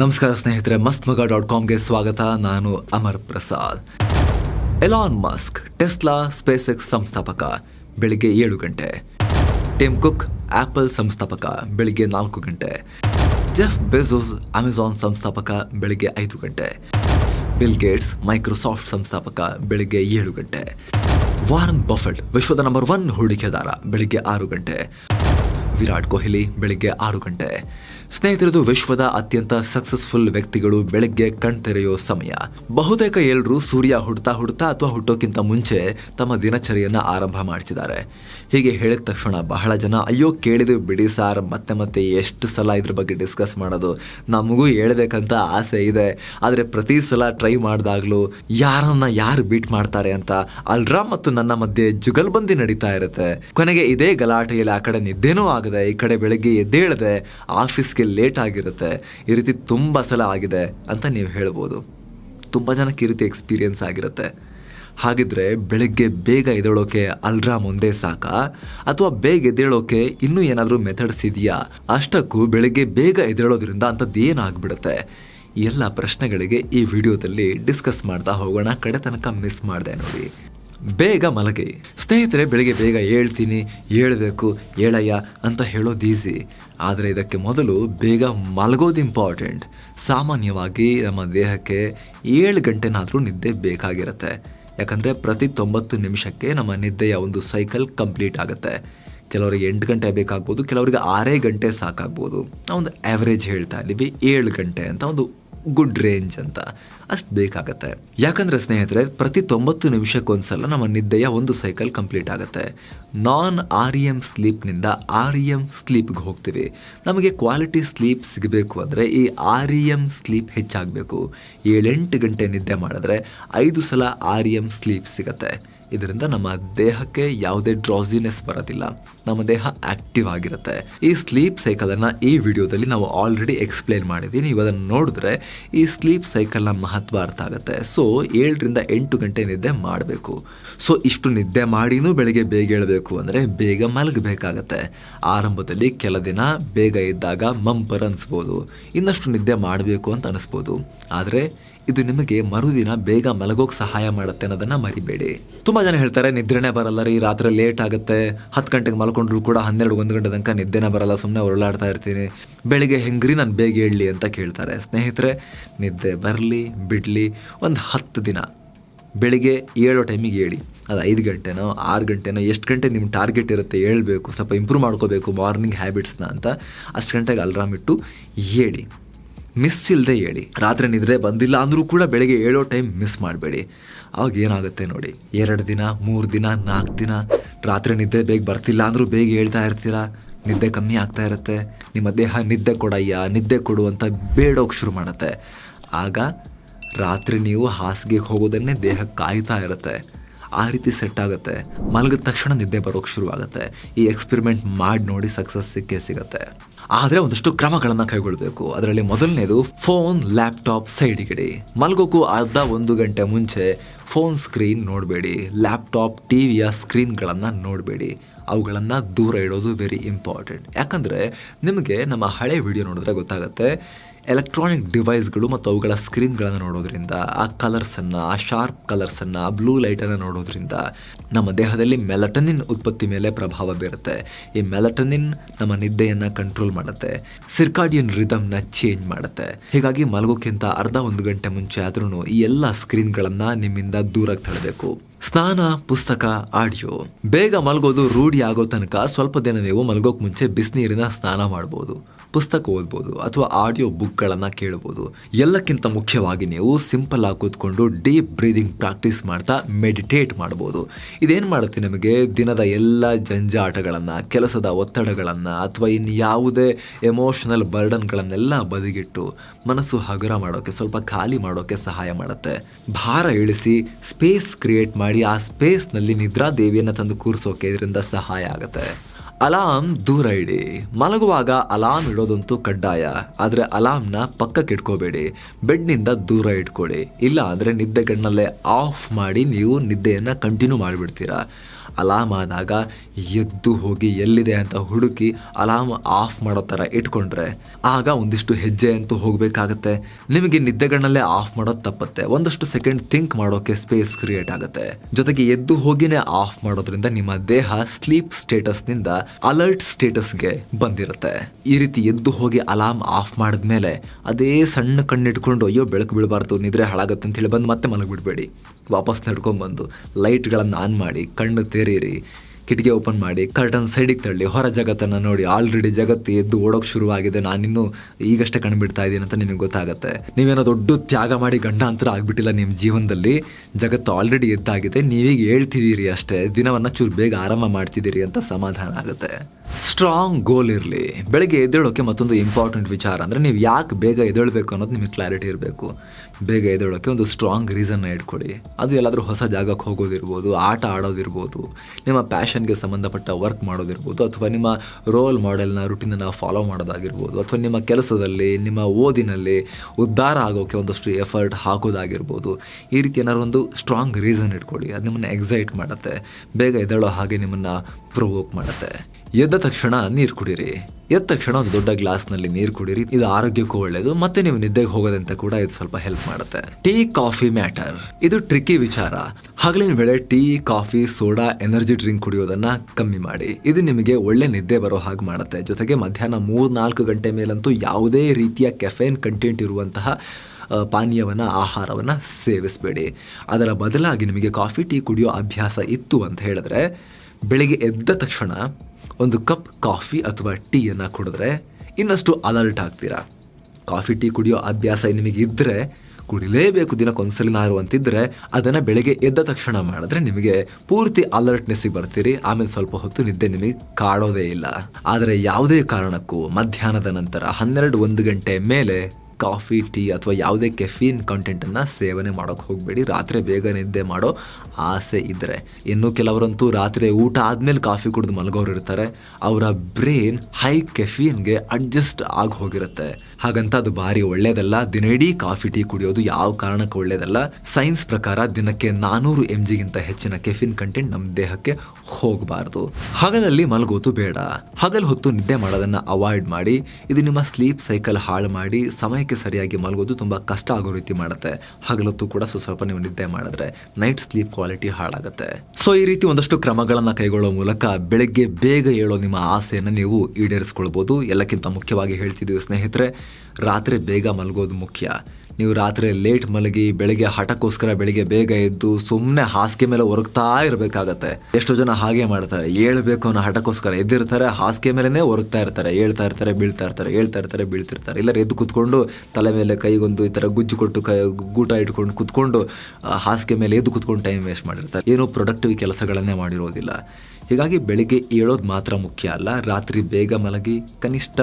ನಮಸ್ಕಾರ ಸ್ನೇಹಿತರೆ ಮಸ್ತ್ ಮಗ ಡಾಟ್ ಕಾಮ್ಗೆ ಸ್ವಾಗತ. ನಾನು Amar Prasad. Elon Musk Tesla SpaceX ಸಂಸ್ಥಾಪಕ, ಬೆಳಿಗ್ಗೆ ಏಳು ಗಂಟೆ. ಟಿಮ್ ಕುಕ್ ಆಪಲ್ ಸಂಸ್ಥಾಪಕ, ಬೆಳಿಗ್ಗೆ ನಾಲ್ಕು ಗಂಟೆ. ಜೆಫ್ ಬೆಜೋಸ್ ಅಮೆಜಾನ್ ಸಂಸ್ಥಾಪಕ, ಬೆಳಿಗ್ಗೆ ಐದು ಗಂಟೆ. ಬಿಲ್ ಗೇಟ್ಸ್ ಮೈಕ್ರೋಸಾಫ್ಟ್ ಸಂಸ್ಥಾಪಕ, ಬೆಳಿಗ್ಗೆ ಏಳು ಗಂಟೆ. ವಾರನ್ ಬಫೆಟ್ ವಿಶ್ವದ ನಂಬರ್ ಒನ್ ಹೂಡಿಕೆದಾರ, ಬೆಳಿಗ್ಗೆ ಆರು ಗಂಟೆ. ವಿರಾಟ್ ಕೊಹ್ಲಿ, ಬೆಳಿಗ್ಗೆ ಆರು ಗಂಟೆ. ಸ್ನೇಹಿತರದು ವಿಶ್ವದ ಅತ್ಯಂತ ಸಕ್ಸಸ್ಫುಲ್ ವ್ಯಕ್ತಿಗಳು ಬೆಳಗ್ಗೆ ಕಣ್ತೆರೆಯೋ ಸಮಯ. ಬಹುತೇಕ ಎಲ್ಲರೂ ಸೂರ್ಯ ಹುಡ್ತಾ ಹುಡ್ತಾ ಅಥವಾ ಹುಟ್ಟೋಕ್ಕಿಂತ ಮುಂಚೆ ತಮ್ಮ ದಿನಚರಿಯನ್ನ ಆರಂಭ ಮಾಡ್ತಿದ್ದಾರೆ. ಹೀಗೆ ಹೇಳಿದ ತಕ್ಷಣ ಬಹಳ ಜನ, ಅಯ್ಯೋ, ಕೇಳಿದ್ವಿ ಬಿಡಿ ಸಾರ್, ಮತ್ತೆ ಮತ್ತೆ ಎಷ್ಟು ಸಲ ಇದ್ರ ಬಗ್ಗೆ ಡಿಸ್ಕಸ್ ಮಾಡೋದು? ನಮಗೂ ಹೇಳಬೇಕಂತ ಆಸೆ ಇದೆ. ಆದರೆ ಪ್ರತಿ ಸಲ ಟ್ರೈ ಮಾಡಿದಾಗಲೂ ಯಾರನ್ನ ಯಾರು ಬೀಟ್ ಮಾಡ್ತಾರೆ ಅಂತ ಅಲ್ರ ಮತ್ತು ನನ್ನ ಮಧ್ಯೆ ಜುಗಲ್ಬಂದಿ ನಡೀತಾ ಇರುತ್ತೆ. ಕೊನೆಗೆ ಇದೇ ಗಲಾಟೆಯಲ್ಲಿ ಆ ಕಡೆ ನಿದ್ದೆನೂ ಆಗದೆ, ಈ ಕಡೆ ಬೆಳಗ್ಗೆ ಎದ್ದೇಳದೆ ಆಫೀಸ್ಗೆ ಲೇಟ್ ಆಗಿರುತ್ತೆ. ಈ ರೀತಿ ತುಂಬ ಸಲ ಆಗಿದೆ ಅಂತ ನೀವು ಹೇಳ್ಬೋದು. ತುಂಬ ಜನಕ್ಕೆ ಈ ರೀತಿ ಎಕ್ಸ್ಪೀರಿಯನ್ಸ್ ಆಗಿರುತ್ತೆ. ಹಾಗಿದ್ರೆ ಬೆಳಗ್ಗೆ ಬೇಗ ಎದ್ದೇಳೋಕೆ ಅಲ್ರಾಮ್ ಒಂದೇ ಸಾಕಾ? ಅಥವಾ ಬೇಗ ಎದ್ದೇಳೋಕೆ ಇನ್ನೂ ಏನಾದರೂ ಮೆಥಡ್ಸ್ ಇದೆಯಾ? ಅಷ್ಟಕ್ಕೂ ಬೆಳಗ್ಗೆ ಬೇಗ ಎದ್ದೇಳೋದ್ರಿಂದ ಅಂಥದ್ದು ಏನಾಗ್ಬಿಡುತ್ತೆ? ಎಲ್ಲ ಪ್ರಶ್ನೆಗಳಿಗೆ ಈ ವಿಡಿಯೋದಲ್ಲಿ ಡಿಸ್ಕಸ್ ಮಾಡ್ತಾ ಹೋಗೋಣ. ಕಡೆ ತನಕ ಮಿಸ್ ಮಾಡಿದೆ ನೋಡಿ. ಬೇಗ ಮಲಗಿ. ಸ್ನೇಹಿತರೆ, ಬೆಳಿಗ್ಗೆ ಬೇಗ ಹೇಳ್ತೀನಿ ಹೇಳ್ಬೇಕು ಹೇಳಯ್ಯ ಅಂತ ಹೇಳೋದು ಈಸಿ ಆದರೆ ಇದಕ್ಕೆ ಮೊದಲು ಬೇಗ ಮಲಗೋದು ಇಂಪಾರ್ಟೆಂಟ್ ಸಾಮಾನ್ಯವಾಗಿ ನಮ್ಮ ದೇಹಕ್ಕೆ ಏಳು ಗಂಟೆನಾದರೂ ನಿದ್ದೆ ಬೇಕಾಗಿರುತ್ತೆ. ಯಾಕಂದರೆ ಪ್ರತಿ ತೊಂಬತ್ತು ನಿಮಿಷಕ್ಕೆ ನಮ್ಮ ನಿದ್ದೆಯ ಒಂದು ಸೈಕಲ್ ಕಂಪ್ಲೀಟ್ ಆಗುತ್ತೆ. ಕೆಲವರಿಗೆ ಎಂಟು ಗಂಟೆ ಬೇಕಾಗ್ಬೋದು, ಕೆಲವರಿಗೆ ಆರೇ ಗಂಟೆ ಸಾಕಾಗ್ಬೋದು. ನಾವು ಒಂದು ಆ್ಯಾವ್ರೇಜ್ ಹೇಳ್ತಾ ಇದ್ದೀವಿ, ಏಳು ಗಂಟೆ ಅಂತ ಒಂದು ಗುಡ್ ರೇಂಜ್ ಅಂತ. ಅಷ್ಟು ಬೇಕಾಗತ್ತೆ. ಯಾಕಂದರೆ ಸ್ನೇಹಿತರೆ, ಪ್ರತಿ ತೊಂಬತ್ತು ನಿಮಿಷಕ್ಕೊಂದ್ಸಲ ನಮ್ಮ ನಿದ್ದೆಯ ಒಂದು ಸೈಕಲ್ ಕಂಪ್ಲೀಟ್ ಆಗುತ್ತೆ. ನಾನ್ ಆರ್ ಇ ಎಂ ಸ್ಲೀಪ್ನಿಂದ ಆರ್ ಇ ಎಂ ಸ್ಲೀಪ್ಗೆ ಹೋಗ್ತೀವಿ. ನಮಗೆ ಕ್ವಾಲಿಟಿ ಸ್ಲೀಪ್ ಸಿಗಬೇಕು ಅಂದರೆ ಈ ಆರ್ ಇ ಎಂ ಸ್ಲೀಪ್ ಹೆಚ್ಚಾಗಬೇಕು. ಏಳೆಂಟು ಗಂಟೆ ನಿದ್ದೆ ಮಾಡಿದ್ರೆ ಐದು ಸಲ ಆರ್ ಇ ಎಂ ಸ್ಲೀಪ್ ಸಿಗತ್ತೆ. ಇದರಿಂದ ನಮ್ಮ ದೇಹಕ್ಕೆ ಯಾವುದೇ ಡ್ರಾಸಿನೆಸ್ ಬರೋದಿಲ್ಲ. ನಮ್ಮ ದೇಹ ಆಕ್ಟಿವ್ ಆಗಿರುತ್ತೆ. ಈ ಸ್ಲೀಪ್ ಸೈಕಲ್ ಅನ್ನ ಈ ವಿಡಿಯೋದಲ್ಲಿ ನಾವು ಆಲ್ರೆಡಿ ಎಕ್ಸ್ಪ್ಲೈನ್ ಮಾಡಿದ್ದೀನಿ ನೀವು ಅದನ್ನು ನೋಡಿದ್ರೆ ಈ ಸ್ಲೀಪ್ ಸೈಕಲ್ನ ಮಹತ್ವ ಅರ್ಥ ಆಗುತ್ತೆ. ಸೊ ಏಳರಿಂದ ಎಂಟು ಗಂಟೆ ನಿದ್ದೆ ಮಾಡಬೇಕು. ಸೊ ಇಷ್ಟು ನಿದ್ದೆ ಮಾಡಿನೂ ಬೆಳಿಗ್ಗೆ ಬೇಗ ಹೇಳಬೇಕು ಅಂದರೆ ಬೇಗ ಮಲಗಬೇಕಾಗತ್ತೆ. ಆರಂಭದಲ್ಲಿ ಕೆಲ ದಿನ ಬೇಗ ಇದ್ದಾಗ ಮಂಪರ್ ಅನಿಸ್ಬೋದು. ಇನ್ನಷ್ಟು ನಿದ್ದೆ ಮಾಡಬೇಕು ಅಂತ ಅನಿಸ್ಬೋದು. ಆದರೆ ಇದು ನಿಮಗೆ ಮರುದಿನ ಬೇಗ ಮಲಗೋಕೆ ಸಹಾಯ ಮಾಡುತ್ತೆ ಅನ್ನೋದನ್ನ ಮರಿಬೇಡಿ. ತುಂಬಾ ಜನ ಹೇಳ್ತಾರೆ, ನಿದ್ರೆನೇ ಬರಲ್ಲ ರೀ, ರಾತ್ರಿ ಲೇಟ್ ಆಗುತ್ತೆ. ಹತ್ತು ಗಂಟೆಗೆ ಮಲ್ಕೊಂಡ್ರು ಕೂಡ ಹನ್ನೆರಡು, ಒಂದು ಗಂಟೆ ತನಕ ನಿದ್ದೆನೇ ಬರಲ್ಲ ಸುಮ್ಮನೆ ಹೊರಳಾಡ್ತಾ ಇರ್ತೀನಿ. ಬೆಳಿಗ್ಗೆ ಹೆಂಗ್ರಿ ನಾನು ಬೇಗ ಹೇಳಲಿ ಅಂತ ಕೇಳ್ತಾರೆ. ಸ್ನೇಹಿತರೆ, ನಿದ್ದೆ ಬರಲಿ, ಬಿಡಲಿ, ಒಂದು ಹತ್ತು ದಿನ. ಬೆಳಿಗ್ಗೆ ಏಳೋ ಟೈಮಿಗೆ ಹೇಳಿ ಅದು ಐದು ಗಂಟೆನೋ, ಆರು ಗಂಟೆನೋ, ಎಷ್ಟು ಗಂಟೆ ನಿಮ್ಮ ಟಾರ್ಗೆಟ್ ಇರುತ್ತೆ ಹೇಳಬೇಕು, ಸ್ವಲ್ಪ ಇಂಪ್ರೂವ್ ಮಾಡ್ಕೋಬೇಕು ಮಾರ್ನಿಂಗ್ ಹ್ಯಾಬಿಟ್ಸ್ನ ಅಂತ ಅಷ್ಟು ಗಂಟೆಗೆ ಅಲ್ರಾಮ್ ಇಟ್ಟು ಹೇಳಿ ಮಿಸ್ ಇಲ್ಲದೆ ಹೇಳಿ. ರಾತ್ರಿ ನಿದ್ರೆ ಬಂದಿಲ್ಲ ಅಂದರೂ ಕೂಡ ಬೆಳಗ್ಗೆ ಏಳೋ ಟೈಮ್ ಮಿಸ್ ಮಾಡಬೇಡಿ. ಅವಾಗ ಏನಾಗುತ್ತೆ ನೋಡಿ? ಎರಡು ದಿನ, ಮೂರು ದಿನ, ನಾಲ್ಕು ದಿನ, ರಾತ್ರಿ ನಿದ್ದೆ ಬೇಗ ಬರ್ತಿಲ್ಲ ಅಂದರೂ ಬೇಗ ಹೇಳ್ತಾ ಇರ್ತೀರಾ? ನಿದ್ದೆ ಕಮ್ಮಿ ಆಗ್ತಾ ಇರುತ್ತೆ. ನಿಮ್ಮ ದೇಹ ನಿದ್ದೆ ಕೊಡಯ್ಯ? ನಿದ್ದೆ ಕೊಡು ಅಂತ ಬೇಡೋಕೆ ಶುರು ಮಾಡುತ್ತೆ. ಆಗ ರಾತ್ರಿ ನೀವು ಹಾಸಿಗೆಗೆ ಹೋಗೋದನ್ನೇ ದೇಹ ಕಾಯ್ತಾ ಇರುತ್ತೆ. ಆ ರೀತಿ ಸೆಟ್ ಆಗುತ್ತೆ. ಮಲಗಿದ ತಕ್ಷಣ ನಿದ್ದೆ ಬರೋಕ್ಕೆ ಶುರುವಾಗುತ್ತೆ. ಈ ಎಕ್ಸ್ಪೆರಿಮೆಂಟ್ ಮಾಡಿ ನೋಡಿ ಸಕ್ಸಸ್ ಸಿಕ್ಕೇ ಸಿಗುತ್ತೆ. ಆದರೆ ಒಂದಷ್ಟು ಕ್ರಮಗಳನ್ನು ಕೈಗೊಳ್ಳಬೇಕು ಅದರಲ್ಲಿ ಮೊದಲನೇದು ಫೋನ್ ಲ್ಯಾಪ್ಟಾಪ್ ಸೈಡ್ಗಿಡಿ ಮಲಗೋಕ್ಕೂ ಅರ್ಧ ಒಂದು ಗಂಟೆ ಮುಂಚೆ ಫೋನ್ ಸ್ಕ್ರೀನ್ ನೋಡಬೇಡಿ. ಲ್ಯಾಪ್ಟಾಪ್ ಟಿವಿಯ ಸ್ಕ್ರೀನ್ಗಳನ್ನು ನೋಡಬೇಡಿ. ಅವುಗಳನ್ನು ದೂರ ಇಡೋದು ವೆರಿ ಇಂಪಾರ್ಟೆಂಟ್ ಯಾಕಂದರೆ ನಿಮಗೆ ನಮ್ಮ ಹಳೆ ವಿಡಿಯೋ ನೋಡಿದ್ರೆ ಗೊತ್ತಾಗುತ್ತೆ. ಎಲೆಕ್ಟ್ರಾನಿಕ್ ಡಿವೈಸ್ಗಳು ಮತ್ತು ಅವುಗಳ ಸ್ಕ್ರೀನ್ಗಳನ್ನು ನೋಡೋದ್ರಿಂದ, ಆ ಕಲರ್ಸನ್ನು ಆ ಶಾರ್ಪ್ ಕಲರ್ಸನ್ನು ಆ ಬ್ಲೂ ಲೈಟನ್ನು ನೋಡೋದ್ರಿಂದ ನಮ್ಮ ದೇಹದಲ್ಲಿ ಮೆಲಟನಿನ್ ಉತ್ಪತ್ತಿ ಮೇಲೆ ಪ್ರಭಾವ ಬೀರುತ್ತೆ. ಈ ಮೆಲಟನಿನ್ ನಮ್ಮ ನಿದ್ದೆಯನ್ನು ಕಂಟ್ರೋಲ್ ಮಾಡುತ್ತೆ. ಸಿರ್ಕಾಡಿಯನ್ ರಿದಮ್ನ ಚೇಂಜ್ ಮಾಡುತ್ತೆ. ಹೀಗಾಗಿ ಮಲಗೋಕ್ಕಿಂತ ಅರ್ಧ ಒಂದು ಗಂಟೆ ಮುಂಚೆ ಆದ್ರೂ ಈ ಎಲ್ಲ ಸ್ಕ್ರೀನ್ಗಳನ್ನು ನಿಮ್ಮಿಂದ ದೂರಕ್ಕೆ ತಳ್ಳಬೇಕು ಸ್ನಾನ, ಪುಸ್ತಕ ಆಡಿಯೋ ಬೇಗ ಮಲಗೋದು ರೂಢಿ ಆಗೋ ತನಕ ಸ್ವಲ್ಪ ದಿನ ನೀವು ಮಲಗೋಕ್ ಮುಂಚೆ ಬಿಸಿನೀರಿನ ಸ್ನಾನ ಮಾಡ್ಬೋದು. ಪುಸ್ತಕ ಓದ್ಬೋದು ಅಥವಾ ಆಡಿಯೋ ಬುಕ್ಗಳನ್ನು ಕೇಳ್ಬೋದು. ಎಲ್ಲಕ್ಕಿಂತ ಮುಖ್ಯವಾಗಿ ನೀವು ಸಿಂಪಲ್ ಆಗಿ ಕೂತ್ಕೊಂಡು ಡೀಪ್ ಬ್ರೀದಿಂಗ್ ಪ್ರಾಕ್ಟೀಸ್ ಮಾಡ್ತಾ ಮೆಡಿಟೇಟ್ ಮಾಡ್ಬೋದು. ಇದೇನು ಮಾಡುತ್ತೆ ನಿಮಗೆ? ದಿನದ ಎಲ್ಲ ಜಂಜಾಟಗಳನ್ನು, ಕೆಲಸದ ಒತ್ತಡಗಳನ್ನು ಅಥವಾ ಇನ್ನು ಯಾವುದೇ ಎಮೋಷನಲ್ ಬರ್ಡನ್ಗಳನ್ನೆಲ್ಲ ಬದಿಗಿಟ್ಟು ಮನಸ್ಸು ಹಗುರ ಮಾಡೋಕ್ಕೆ ಸ್ವಲ್ಪ ಖಾಲಿ ಮಾಡೋಕ್ಕೆ ಸಹಾಯ ಮಾಡುತ್ತೆ. ಭಾರ ಇಳಿಸಿ ಸ್ಪೇಸ್ ಕ್ರಿಯೇಟ್ ಮಾಡಿ ಆ ಸ್ಪೇಸ್ನಲ್ಲಿ ನಿದ್ರಾ ದೇವಿಯನ್ನು ತಂದು ಕೂರಿಸೋಕೆ ಇದರಿಂದ ಸಹಾಯ ಆಗುತ್ತೆ. ಅಲಾರ್ಮ್ ದೂರ ಇಡಿ. ಮಲಗುವಾಗ ಅಲಾರ್ಮ್ ಇಡೋದಂತೂ ಕಡ್ಡಾಯ. ಆದರೆ ಅಲಾರ್ಮ್ನ ಪಕ್ಕಕ್ಕೆ ಇಟ್ಕೋಬೇಡಿ. ಬೆಡ್ನಿಂದ ದೂರ ಇಟ್ಕೊಳ್ಳಿ. ಇಲ್ಲ ಅಂದರೆ ನಿದ್ದೆಗಣ್ಣಲ್ಲೇ ಆಫ್ ಮಾಡಿ ನೀವು ನಿದ್ದೆಯನ್ನು ಕಂಟಿನ್ಯೂ ಮಾಡಿಬಿಡ್ತೀರಾ. ಅಲಾಮ್ ಆದಾಗ ಎದ್ದು ಹೋಗಿ ಎಲ್ಲಿದೆ ಅಂತ ಹುಡುಕಿ ಅಲಾರ್ಮ್ ಆಫ್ ಮಾಡೋ ಥರ ಇಟ್ಕೊಂಡ್ರೆ ಆಗ ಒಂದಿಷ್ಟು ಹೆಜ್ಜೆ ಅಂತೂ ಹೋಗಬೇಕಾಗತ್ತೆ. ನಿಮಗೆ ನಿದ್ದೆಗಳನ್ನಲ್ಲೇ ಆಫ್ ಮಾಡೋದು ತಪ್ಪತ್ತೆ. ಒಂದಷ್ಟು ಸೆಕೆಂಡ್ ಥಿಂಕ್ ಮಾಡೋಕೆ ಸ್ಪೇಸ್ ಕ್ರಿಯೇಟ್ ಆಗುತ್ತೆ. ಜೊತೆಗೆ ಎದ್ದು ಹೋಗಿನೇ ಆಫ್ ಮಾಡೋದ್ರಿಂದ ನಿಮ್ಮ ದೇಹ ಸ್ಲೀಪ್ ಸ್ಟೇಟಸ್ನಿಂದ ಅಲರ್ಟ್ ಸ್ಟೇಟಸ್ಗೆ ಬಂದಿರುತ್ತೆ. ಈ ರೀತಿ ಎದ್ದು ಹೋಗಿ ಅಲಾರ್ಮ್ ಆಫ್ ಮಾಡಿದ್ಮೇಲೆ ಅದೇ ಸಣ್ಣ ಕಣ್ಣಿಟ್ಕೊಂಡು, ಅಯ್ಯೋ, ಬೆಳಕು ಬೀಳಬಾರ್ದು, ನಿದ್ರೆ ಹಾಳಾಗುತ್ತೆ ಅಂತ ಹೇಳಿ ಬಂದು ಮತ್ತೆ ಮಲಗಿಬಿಡ್ಬೇಡಿ. ವಾಪಸ್ ನಡ್ಕೊಂಡ್ಬಂದು ಲೈಟ್ಗಳನ್ನು ಆನ್ ಮಾಡಿ, ಕಣ್ಣು ತೆರೀರಿ ಕಿಟಕಿ ಓಪನ್ ಮಾಡಿ ಕರ್ಟನ್ ಸೈಡಿಗೆ ತಳ್ಳಿ, ಹೊರ ಜಗತ್ತನ್ನು ನೋಡಿ ಆಲ್ರೆಡಿ ಜಗತ್ತು ಎದ್ದು ಓಡೋಕೆ ಶುರುವಾಗಿದೆ, ನಾನಿನ್ನು ಈಗಷ್ಟೇ ಕಣ್ಬಿಡ್ತಾ ಇದ್ದೀನಿ ಅಂತ ನಿಮಗೆ ಗೊತ್ತಾಗುತ್ತೆ. ನೀವೇನೋ ದೊಡ್ಡ ತ್ಯಾಗ ಮಾಡಿ ಗಂಡಾಂತರ ಆಗಿಬಿಟ್ಟಿಲ್ಲ ನಿಮ್ಮ ಜೀವನದಲ್ಲಿ. ಜಗತ್ತು ಆಲ್ರೆಡಿ ಎದ್ದಾಗಿದೆ, ನೀವೀಗ ಹೇಳ್ತಿದ್ದೀರಿ ಅಷ್ಟೇ. ದಿನವನ್ನು ಚೂರು ಬೇಗ ಆರಂಭ ಮಾಡ್ತಿದ್ದೀರಿ ಅಂತ ಸಮಾಧಾನ ಆಗುತ್ತೆ. ಸ್ಟ್ರಾಂಗ್ ಗೋಲ್ ಇರಲಿ. ಬೆಳಗ್ಗೆ ಎದ್ದೇಳೋಕ್ಕೆ ಮತ್ತೊಂದು ಇಂಪಾರ್ಟೆಂಟ್ ವಿಚಾರ ಅಂದರೆ ನೀವು ಯಾಕೆ ಬೇಗ ಎದ್ದೇಳಬೇಕು ಅನ್ನೋದು ನಿಮಗೆ ಕ್ಲಾರಿಟಿ ಇರಬೇಕು. ಬೇಗ ಎದ್ದೇಳೋಕ್ಕೆ ಒಂದು ಸ್ಟ್ರಾಂಗ್ ರೀಸನ್ನ ಇಟ್ಕೊಡಿ. ಅದು ಎಲ್ಲಾದರೂ ಹೊಸ ಜಾಗಕ್ಕೆ ಹೋಗೋದಿರ್ಬೋದು, ಆಟ ಆಡೋದಿರ್ಬೋದು, ನಿಮ್ಮ ಪ್ಯಾಷನ್ಗೆ ಸಂಬಂಧಪಟ್ಟ ವರ್ಕ್ ಮಾಡೋದಿರ್ಬೋದು, ಅಥವಾ ನಿಮ್ಮ ರೋಲ್ ಮಾಡೆಲ್ನ ರುಟೀನನ್ನು ಫಾಲೋ ಮಾಡೋದಾಗಿರ್ಬೋದು, ಅಥವಾ ನಿಮ್ಮ ಕೆಲಸದಲ್ಲಿ, ನಿಮ್ಮ ಓದಿನಲ್ಲಿ ಉದ್ಧಾರ ಆಗೋಕ್ಕೆ ಒಂದಷ್ಟು ಎಫರ್ಟ್ ಹಾಕೋದಾಗಿರ್ಬೋದು, ಈ ರೀತಿ ಏನಾದ್ರು ಒಂದು ಸ್ಟ್ರಾಂಗ್ ರೀಸನ್ ಇಟ್ಕೊಳ್ಳಿ ಅದು ನಿಮ್ಮನ್ನು ಎಕ್ಸೈಟ್ ಮಾಡುತ್ತೆ. ಬೇಗ ಎದ್ದೇಳೋ ಹಾಗೆ ನಿಮ್ಮನ್ನು ಪ್ರೊವೋಕ್ ಮಾಡುತ್ತೆ. ಎದ್ದ ತಕ್ಷಣ ನೀರು ಕುಡಿರಿ. ಎದ್ದ ತಕ್ಷಣ ಒಂದು ದೊಡ್ಡ ಗ್ಲಾಸ್ನಲ್ಲಿ ನೀರು ಕುಡಿರಿ. ಇದು ಆರೋಗ್ಯಕ್ಕೂ ಒಳ್ಳೆಯದು ಮತ್ತೆ ನೀವು ನಿದ್ದೆಗೆ ಹೋಗೋದಂತ ಕೂಡ ಇದು ಸ್ವಲ್ಪ ಹೆಲ್ಪ್ ಮಾಡುತ್ತೆ. Tea, coffee matter. ಇದು ಟ್ರಿಕ್ಕಿ ವಿಚಾರ. ಹಗಲಿನ ವೇಳೆ tea, coffee, soda, energy drink ಕುಡಿಯೋದನ್ನ ಕಮ್ಮಿ ಮಾಡಿ. ಇದು ನಿಮಗೆ ಒಳ್ಳೆ ನಿದ್ದೆ ಬರೋ ಹಾಗೆ ಮಾಡುತ್ತೆ. ಜೊತೆಗೆ ಮಧ್ಯಾಹ್ನ ಮೂರ್ ನಾಲ್ಕು ಗಂಟೆ ಮೇಲಂತೂ ಯಾವುದೇ ರೀತಿಯ ಕೆಫೆನ್ ಕಂಟೆಂಟ್ ಇರುವಂತಹ ಪಾನೀಯವನ್ನ, ಆಹಾರವನ್ನ ಸೇವಿಸಬೇಡಿ. ಅದರ ಬದಲಾಗಿ ನಿಮಗೆ ಕಾಫಿ, ಟೀ ಕುಡಿಯೋ ಅಭ್ಯಾಸ ಇತ್ತು ಅಂತ ಹೇಳಿದ್ರೆ ಬೆಳಿಗ್ಗೆ ಎದ್ದ ತಕ್ಷಣ ಒಂದು ಕಪ್ ಕಾಫಿ ಅಥವಾ ಟೀಯನ್ನು ಕುಡಿದ್ರೆ ಇನ್ನಷ್ಟು ಅಲರ್ಟ್ ಆಗ್ತೀರಾ? ಕಾಫಿ, ಟೀ ಕುಡಿಯೋ ಅಭ್ಯಾಸ ನಿಮಗೆ ಇದ್ದರೆ ಕುಡಿಲೇಬೇಕು ದಿನಕ್ಕೊಂದ್ಸಲಿನಾರು ಅಂತಿದ್ದರೆ ಅದನ್ನು ಬೆಳಗ್ಗೆ ಎದ್ದ ತಕ್ಷಣ ಮಾಡಿದ್ರೆ ನಿಮಗೆ ಪೂರ್ತಿ ಅಲರ್ಟ್ನೆಸ್ಸಿಗೆ ಬರ್ತೀರಿ. ಆಮೇಲೆ ಸ್ವಲ್ಪ ಹೊತ್ತು ನಿದ್ದೆ ನಿಮಗೆ ಕಾಡೋದೇ ಇಲ್ಲ. ಆದರೆ ಯಾವುದೇ ಕಾರಣಕ್ಕೂ ಮಧ್ಯಾಹ್ನದ ನಂತರ ಹನ್ನೆರಡು ಒಂದು ಗಂಟೆ ಮೇಲೆ ಕಾಫಿ, ಟೀ ಅಥವಾ ಯಾವುದೇ ಕೆಫೀನ್ ಕಂಟೆಂಟನ್ನು ಸೇವನೆ ಮಾಡೋಕ್ಕೆ ಹೋಗಬೇಡಿ. ರಾತ್ರಿ ಬೇಗ ನಿದ್ದೆ ಮಾಡೋ ಆಸೆ ಇದ್ದರೆ ಇನ್ನು ಕೆಲವರಂತೂ ರಾತ್ರಿ ಊಟ ಆದಮೇಲೆ ಕಾಫಿ ಕುಡಿದು ಮಲಗೋರು ಇರ್ತಾರೆ. ಅವರ ಬ್ರೈನ್ ಹೈ ಕೆಫೀನ್ಗೆ ಅಡ್ಜಸ್ಟ್ ಆಗಿ ಹೋಗಿರುತ್ತೆ. ಹಾಗಂತ ಅದು ಭಾರಿ ಒಳ್ಳೇದಲ್ಲ. ದಿನವಿಡೀ ಕಾಫಿ, ಟೀ ಕುಡಿಯೋದು ಯಾವ ಕಾರಣಕ್ಕೆ ಒಳ್ಳೇದಲ್ಲ. ಸೈನ್ಸ್ ಪ್ರಕಾರ ದಿನಕ್ಕೆ ನಾನೂರು ಎಂ ಜಿಗಿಂತ ಹೆಚ್ಚಿನ ಕೆಫೀನ್ ಕಂಟೆಂಟ್ ನಮ್ಮ ದೇಹಕ್ಕೆ ಹೋಗಬಾರ್ದು. ಹಗಲಲ್ಲಿ ಮಲಗೋದು ಬೇಡ. ಹಗಲು ಹೊತ್ತು ನಿದ್ದೆ ಮಾಡೋದನ್ನ ಅವಾಯ್ಡ್ ಮಾಡಿ. ಇದು ನಿಮ್ಮ ಸ್ಲೀಪ್ ಸೈಕಲ್ ಹಾಳು ಮಾಡಿ. ಸಮಯಕ್ಕೆ ಸರಿಯಾಗಿ ಮಲಗೋದು ತುಂಬ ಕಷ್ಟ ಆಗೋ ರೀತಿ ಮಾಡುತ್ತೆ. ಹಗಲತ್ತು ಕೂಡ ಸೊ ಸ್ವಲ್ಪ ನೀವು ನಿದ್ದೆ ಮಾಡಿದ್ರೆ ನೈಟ್ ಸ್ಲೀಪ್ ಕ್ವಾಲಿಟಿ ಹಾಳಾಗುತ್ತೆ. ಸೊ ಈ ರೀತಿ ಒಂದಷ್ಟು ಕ್ರಮಗಳನ್ನು ಕೈಗೊಳ್ಳೋ ಮೂಲಕ ಬೆಳಗ್ಗೆ ಬೇಗ ಏಳೋ ನಿಮ್ಮ ಆಸೆಯನ್ನು ನೀವು ಈಡೇರಿಸ್ಕೊಳ್ಬೋದು. ಎಲ್ಲಕ್ಕಿಂತ ಮುಖ್ಯವಾಗಿ ಹೇಳ್ತಿದ್ದೀವಿ ಸ್ನೇಹಿತರೆ, ರಾತ್ರಿ ಬೇಗ ಮಲಗೋದು ಮುಖ್ಯ. ನೀವು ರಾತ್ರಿ ಲೇಟ್ ಮಲಗಿ, ಬೆಳಿಗ್ಗೆ ಹಠಕ್ಕೋಸ್ಕರ ಬೆಳಿಗ್ಗೆ ಬೇಗ ಎದ್ದು ಸುಮ್ಮನೆ ಹಾಸಿಗೆ ಮೇಲೆ ಒರಗ್ತಾ ಇರಬೇಕಾಗತ್ತೆ. ಎಷ್ಟೋ ಜನ ಹಾಗೆ ಮಾಡ್ತಾರೆ. ಏಳ್ಬೇಕು ಅನ್ನೋ ಹಠಕ್ಕೋಸ್ಕರ ಎದ್ದಿರ್ತಾರೆ, ಹಾಸಿಗೆ ಮೇಲೆನೇ ಒರಗ್ತಾ ಇರ್ತಾರೆ. ಹೇಳ್ತಾ ಇರ್ತಾರೆ, ಬೀಳ್ತಾ ಇರ್ತಾರೆ ಹೇಳ್ತಾ ಇರ್ತಾರೆ, ಬೀಳ್ತಿರ್ತಾರೆ. ಇಲ್ಲ ಎದ್ದು ಕುತ್ಕೊಂಡು ತಲೆ ಮೇಲೆ ಕೈಗೊಂದು ಈ ಥರ ಗುಜ್ಜು ಕೊಟ್ಟು ಕೈ, ಗೂಟ ಇಟ್ಕೊಂಡು ಕುತ್ಕೊಂಡು ಹಾಸಿಗೆ ಮೇಲೆ ಎದ್ದು ಕುತ್ಕೊಂಡು ಟೈಮ್ ವೇಸ್ಟ್ ಮಾಡಿರ್ತಾರೆ. ಏನೋ ಪ್ರೊಡಕ್ಟಿವ್ ಕೆಲಸಗಳನ್ನೇ ಮಾಡಿರೋದಿಲ್ಲ. ಹೀಗಾಗಿ ಬೆಳಿಗ್ಗೆ ಏಳೋದು ಮಾತ್ರ ಮುಖ್ಯ ಅಲ್ಲ. ರಾತ್ರಿ ಬೇಗ ಮಲಗಿ ಕನಿಷ್ಠ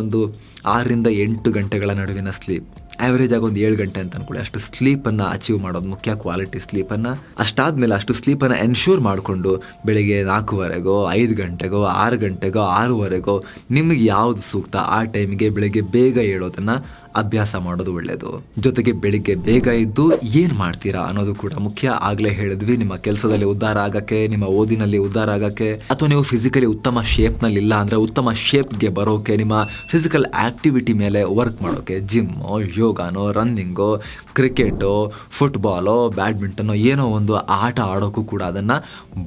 ಒಂದು ಆರರಿಂದ ಎಂಟು ಗಂಟೆಗಳ ನಡುವಿನ ಸ್ಲೀಪ್ ಆ್ಯಾವ್ರೇಜ್ ಆಗಿ ಒಂದು ಏಳು ಗಂಟೆ ಅಂತ ಅನ್ಕೊಳ್ಳಿ. ಅಷ್ಟು ಸ್ಲೀಪನ್ನು ಅಚೀವ್ ಮಾಡೋದು ಮುಖ್ಯ ಕ್ವಾಲಿಟಿ ಸ್ಲೀಪನ್ನು ಅಷ್ಟಾದಮೇಲೆ ಅಷ್ಟು ಸ್ಲೀಪನ್ನು ಎನ್ಶೂರ್ ಮಾಡಿಕೊಂಡು ಬೆಳಿಗ್ಗೆ ನಾಲ್ಕುವರೆಗೋ, ಐದು ಗಂಟೆಗೋ, ಆರು ಗಂಟೆಗೋ, ಆರೂವರೆಗೋ ನಿಮಗೆ ಯಾವುದು ಸೂಕ್ತ ಆ ಟೈಮ್ಗೆ ಬೆಳಿಗ್ಗೆ ಬೇಗ ಏಳೋದನ್ನು ಅಭ್ಯಾಸ ಮಾಡೋದು ಒಳ್ಳೆಯದು ಜೊತೆಗೆ ಬೆಳಿಗ್ಗೆ ಬೇಗ ಇದ್ದು ಏನು ಮಾಡ್ತೀರಾ ಅನ್ನೋದು ಕೂಡ ಮುಖ್ಯ. ಆಗಲೇ ಹೇಳಿದ್ವಿ, ನಿಮ್ಮ ಕೆಲಸದಲ್ಲಿ ಉದ್ಧಾರ ಆಗಕ್ಕೆ, ನಿಮ್ಮ ಓದಿನಲ್ಲಿ ಉದ್ಧಾರ ಆಗಕ್ಕೆ, ಅಥವಾ ನೀವು ಫಿಸಿಕಲಿ ಉತ್ತಮ ಶೇಪ್ನಲ್ಲಿ ಇಲ್ಲ ಅಂದರೆ ಉತ್ತಮ ಶೇಪ್ಗೆ ಬರೋಕೆ, ನಿಮ್ಮ ಫಿಸಿಕಲ್ ಆಕ್ಟಿವಿಟಿ ಮೇಲೆ ವರ್ಕ್ ಮಾಡೋಕೆ ಜಿಮ್ಮೋ ಯೋಗಾನೋ ರನ್ನಿಂಗೋ ಕ್ರಿಕೆಟೋ ಫುಟ್ಬಾಲೋ ಬ್ಯಾಡ್ಮಿಂಟನೋ ಏನೋ ಒಂದು ಆಟ ಆಡೋಕ್ಕೂ ಕೂಡ ಅದನ್ನು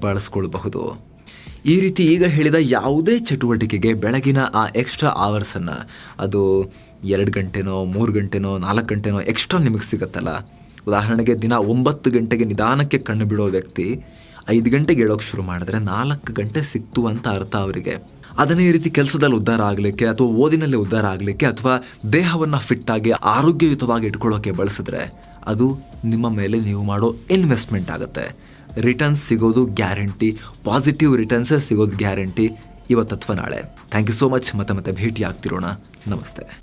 ಬಳಸ್ಕೊಳ್ಬಹುದು. ಈ ರೀತಿ ಈಗ ಹೇಳಿದ ಯಾವುದೇ ಚಟುವಟಿಕೆಗೆ ಬೆಳಗಿನ ಆ ಎಕ್ಸ್ಟ್ರಾ ಅವರ್ಸನ್ನು ಅದು ಎರಡು ಗಂಟೆನೋ, ಮೂರು ಗಂಟೆನೋ, ನಾಲ್ಕು ಗಂಟೆನೋ ಎಕ್ಸ್ಟ್ರಾ ನಿಮಗೆ ಸಿಗುತ್ತಲ್ಲ. ಉದಾಹರಣೆಗೆ ದಿನ ಒಂಬತ್ತು ಗಂಟೆಗೆ ನಿಧಾನಕ್ಕೆ ಕಣ್ಣು ಬಿಡೋ ವ್ಯಕ್ತಿ ಐದು ಗಂಟೆಗೆ ಹೇಳೋಕೆ ಶುರು ಮಾಡಿದ್ರೆ ನಾಲ್ಕು ಗಂಟೆ ಸಿಕ್ತು ಅಂತ ಅರ್ಥ ಅವರಿಗೆ. ಅದನ್ನೇ ರೀತಿ ಕೆಲಸದಲ್ಲಿ ಉದ್ಧಾರ ಆಗಲಿಕ್ಕೆ ಅಥವಾ ಓದಿನಲ್ಲಿ ಉದ್ಧಾರ ಆಗಲಿಕ್ಕೆ ಅಥವಾ ದೇಹವನ್ನು ಫಿಟ್ಟಾಗಿ ಆರೋಗ್ಯಯುತವಾಗಿ ಇಟ್ಕೊಳ್ಳೋಕೆ ಬಳಸಿದ್ರೆ ಅದು ನಿಮ್ಮ ಮೇಲೆ ನೀವು ಮಾಡೋ ಇನ್ವೆಸ್ಟ್ಮೆಂಟ್ ಆಗುತ್ತೆ. ರಿಟರ್ನ್ಸ್ ಸಿಗೋದು ಗ್ಯಾರಂಟಿ ಪಾಸಿಟಿವ್ ರಿಟರ್ನ್ಸೇ ಸಿಗೋದು ಗ್ಯಾರಂಟಿ ಇವತ್ತು ಅಥವಾ ನಾಳೆ. ಥ್ಯಾಂಕ್ ಯು ಸೋ ಮಚ್ ಮತ್ತೆ ಮತ್ತೆ ಭೇಟಿ ಆಗ್ತಿರೋಣ ನಮಸ್ತೆ.